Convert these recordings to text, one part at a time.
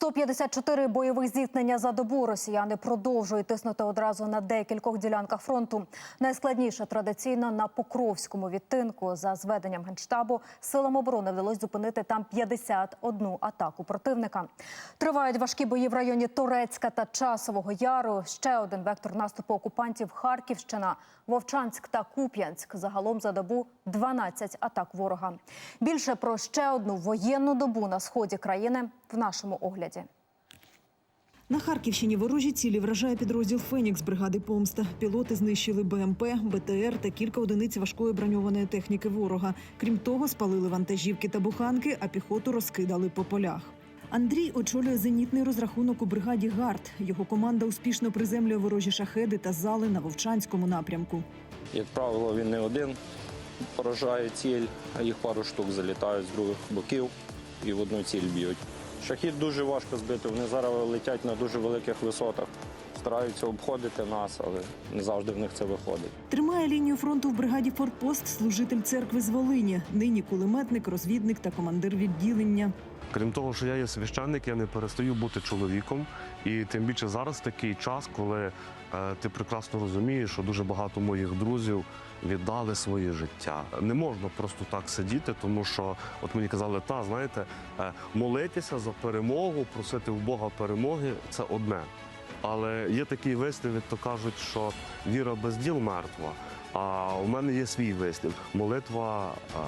154 бойових зіткнення за добу росіяни продовжують тиснути одразу на декількох ділянках фронту. Найскладніше традиційно на Покровському відтинку. За зведенням генштабу силам оборони вдалося зупинити там 51 атаку противника. Тривають важкі бої в районі Торецька та Часового Яру. Ще один вектор наступу окупантів Харківщина, Вовчанськ та Куп'янськ. Загалом за добу 12 атак ворога. Більше про ще одну воєнну добу на сході країни в нашому огляді. На Харківщині ворожі цілі вражає підрозділ Фенікс бригади Помста. Пілоти знищили БМП, БТР та кілька одиниць важкої броньованої техніки ворога. Крім того, спалили вантажівки та буханки, а піхоту розкидали по полях. Андрій очолює зенітний розрахунок у бригаді ГАРД. Його команда успішно приземлює ворожі шахеди та зали на Вовчанському напрямку. Як правило, він не один поражає ціль, а їх пару штук залітають з других боків і в одну ціль б'ють. Шахід дуже важко збити, вони зараз летять на дуже великих висотах. Стараються обходити нас, але не завжди в них це виходить. Тримає лінію фронту в бригаді Форпост служитель церкви з Волині. Нині кулеметник, розвідник та командир відділення. Крім того, що я є священник, я не перестаю бути чоловіком. І тим більше зараз такий час, коли е, ти прекрасно розумієш, що дуже багато моїх друзів віддали своє життя. Не можна просто так сидіти, тому що, от мені казали, та знаєте, е, молитися за перемогу, просити в Бога перемоги це одне. Але є такий вислів, то кажуть, що віра без діл мертва. А у мене є свій вислів. Молитва е,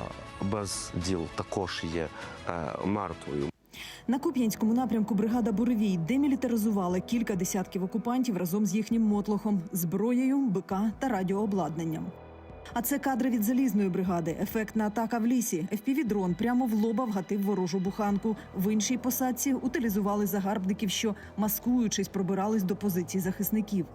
без діл також є е, мертвою. На Куп'янському напрямку бригада Буревій демілітаризувала кілька десятків окупантів разом з їхнім мотлохом, зброєю, БК та радіообладнанням. А це кадри від залізної бригади. Ефектна атака в лісі. FPV-дрон прямо в лоба вгатив ворожу буханку. В іншій посадці утилізували загарбників, що, маскуючись, пробирались до позицій захисників.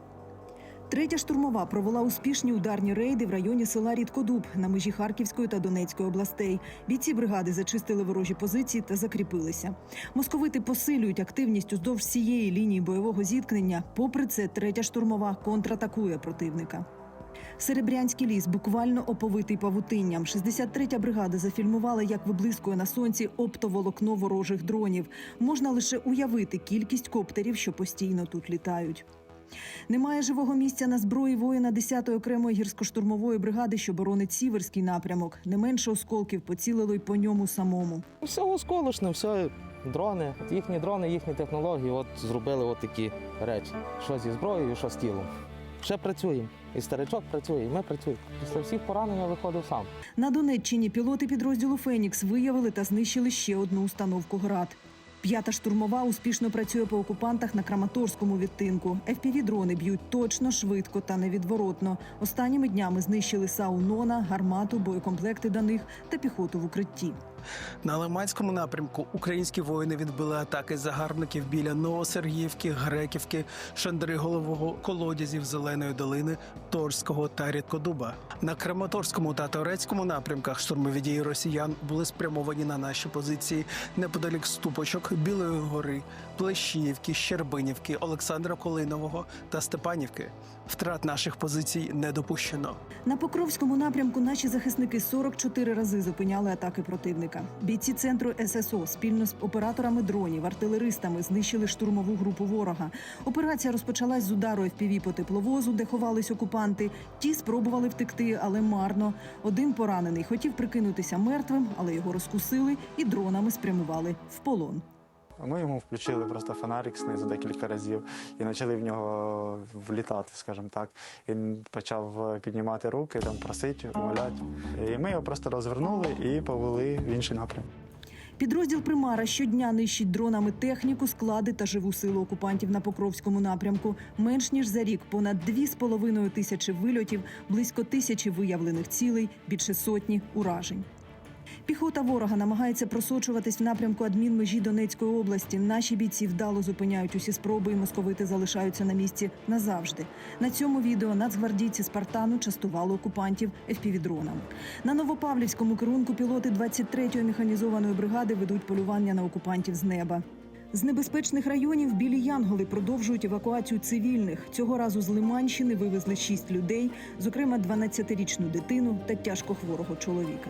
Третя штурмова провела успішні ударні рейди в районі села Рідкодуб на межі Харківської та Донецької областей. Бійці бригади зачистили ворожі позиції та закріпилися. Московити посилюють активність уздовж всієї лінії бойового зіткнення. Попри це, третя штурмова контратакує противника. Серебрянський ліс буквально оповитий павутинням. 63-я бригада зафільмувала, як виблискує на сонці оптоволокно ворожих дронів. Можна лише уявити кількість коптерів, що постійно тут літають. Немає живого місця на зброї воїна 10-ї окремої гірсько-штурмової бригади, що боронить сіверський напрямок. Не менше осколків поцілило й по ньому самому. Все осколочне, все дрони. Їхні дрони, їхні технології от зробили от такі речі. Що зі зброєю, що з тілом. Ще працюємо. І старичок працює, і ми працюємо. Після всіх поранень я виходив сам. На Донеччині пілоти підрозділу Фенікс виявили та знищили ще одну установку град. П'ята штурмова успішно працює по окупантах на Краматорському відтинку. FPV-дрони б'ють точно, швидко та невідворотно. Останніми днями знищили САУ «Нона», гармату, боєкомплекти до них та піхоту в укритті. На Лиманському напрямку українські воїни відбили атаки загарбників біля Новосергіївки, Греківки, Шандриголового, колодязів Зеленої долини, Торського та Рідкодуба. На Краматорському та Торецькому напрямках штурмові дії росіян були спрямовані на наші позиції неподалік Ступочок, Білої гори, Плещіївки, Щербинівки, Олександра Колинового та Степанівки. Втрат наших позицій не допущено. На Покровському напрямку наші захисники 44 рази зупиняли атаки противника. Бійці центру ССО спільно з операторами дронів, артилеристами знищили штурмову групу ворога. Операція розпочалась з удару FPV по тепловозу, де ховались окупанти. Ті спробували втекти, але марно. Один поранений хотів прикинутися мертвим, але його розкусили і дронами спрямували в полон. Ми йому включили просто фонарик знизу декілька разів і почали в нього влітати, скажімо так. Він почав піднімати руки, там просити, умоляти. І ми його просто розвернули і повели в інший напрям. Підрозділ Примара щодня нищить дронами техніку, склади та живу силу окупантів на Покровському напрямку. Менш ніж за рік понад дві з половиною тисячі вильотів, близько тисячі виявлених цілей, більше сотні уражень. Піхота ворога намагається просочуватись в напрямку адмінмежі Донецької області. Наші бійці вдало зупиняють усі спроби, і московити залишаються на місці назавжди. На цьому відео нацгвардійці Спартану частували окупантів FPV-дронами. На Новопавлівському керунку пілоти 23-ї механізованої бригади ведуть полювання на окупантів з неба. З небезпечних районів білі янголи продовжують евакуацію цивільних. Цього разу з Лиманщини вивезли шість людей, зокрема 12-річну дитину та тяжко хворого чоловіка.